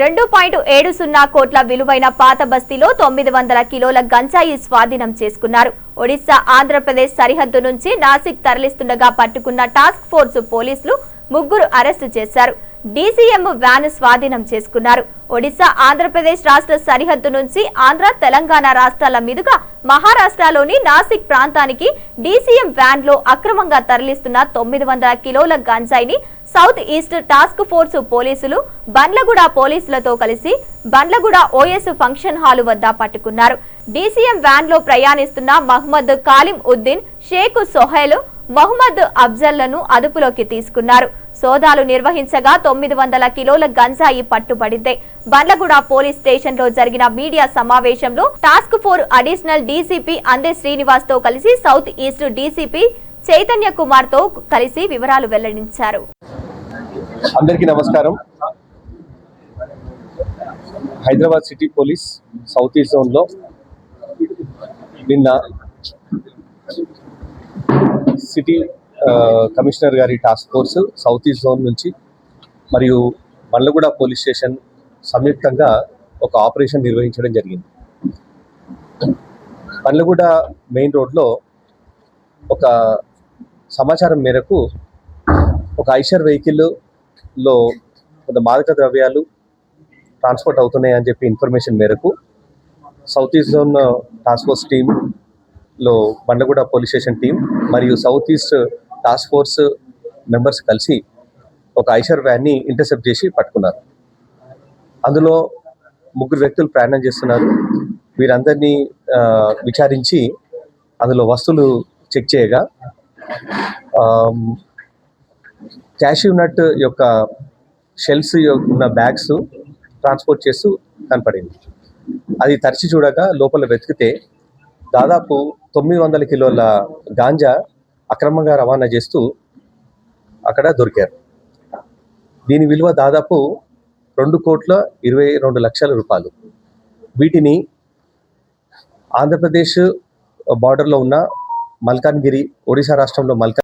రెండు పాయింట్ ఏడు సున్నా కోట్ల విలువైన పాత బస్తీలో తొమ్మిది వందల కిలోల గంజాయి స్వాధీనం చేసుకున్నారు. ఒడిశా ఆంధ్రప్రదేశ్ సరిహద్దు నుంచి నాసిక్ తరలిస్తుండగా పట్టుకున్న టాస్క్ ఫోర్స్ పోలీసులు ముగ్గురు అరెస్టు చేశారు. డీసీఎం వ్యాన్ స్వాధీనం చేసుకున్నారు. ఒడిశా ఆంధ్రప్రదేశ్ రాష్ట్ర సరిహద్దు నుంచి ఆంధ్ర తెలంగాణ రాష్ట్రాల మీదుగా మహారాష్ట్రలోని నాసిక్ ప్రాంతానికి డీసీఎం వ్యాన్లో అక్రమంగా తరలిస్తున్న తొమ్మిది వందల కిలోల గంజాయిని సౌత్ ఈస్ట్ టాస్క్ ఫోర్స్ పోలీసులు బండ్లగూడ పోలీసులతో కలిసి బండ్లగూడ ఓఎస్ ఫంక్షన్ హాల్ వద్ద పట్టుకున్నారు. డీసీఎం వ్యాన్లో ప్రయాణిస్తున్న మహ్మద్ కాలిం ఉద్దీన్ షేక్ సొహైల్ మహమ్మద్ అఫ్జల్లను అదుపులోకి తీసుకున్నారు. సోదాలు నిర్వహించగా తొమ్మిది వందల కిలోల గంజాయి పట్టుబడింది. బండ్లగూడ పోలీస్ స్టేషన్లో జరిగిన మీడియా సమావేశంలో టాస్క్ ఫోర్ అడిషనల్ డీసీపీ అందే శ్రీనివాస్తో కలిసి సౌత్ ఈస్ట్ డీసీపీ చైతన్య కుమార్తో కలిసి వివరాలు వెల్లడించారు. అందరికీ నమస్కారం. Hyderabad city police south east జోన్లో నిన్న సిటీ కమిషనర్ గారి task force south east zone నుంచి మరియు మల్లగూడ పోలీస్ స్టేషన్ సంయుక్తంగా ఒక ఆపరేషన్ నిర్వహించడం జరిగింది. బండ్లగూడ మెయిన్ రోడ్లో ఒక సమాచారం మేరకు ఒక ఐషర్ వెహికల్లో కొంత మాదక ద్రవ్యాలు ట్రాన్స్పోర్ట్ అవుతున్నాయని చెప్పి ఇన్ఫర్మేషన్ మేరకు south east zone task force లో బండగూడ పోలీస్ స్టేషన్ టీం మరియు south east task force members కలిసి ఒక ఐషర్ వ్యాన్ని ఇంటర్సెప్ట్ చేసి పట్టుకున్నారు. అందులో ముగ్గురు వ్యక్తులు ప్రయాణం చేస్తున్నారు. వీరందరినీ విచారించి అందులో వస్తువులు చెక్ చేయగా ఆమ్, క్యాష్యూ నట్ యొక్క షెల్స్ ఉన్న బ్యాగ్స్ ట్రాన్స్పోర్ట్ చేస్తూ కనపడింది. అది తరిచి చూడగా లోపల వెతికితే దాదాపు తొమ్మిది వందల కిలోల గాంజా అక్రమంగా రవాణా చేస్తూ అక్కడ దొరికారు. దీని విలువ దాదాపు రెండు కోట్ల ఇరవై రెండు లక్షల రూపాయలు. వీటిని ఆంధ్రప్రదేశ్ బార్డర్లో ఉన్న మల్కాన్గిరి ఒడిశా రాష్ట్రంలో మల్కా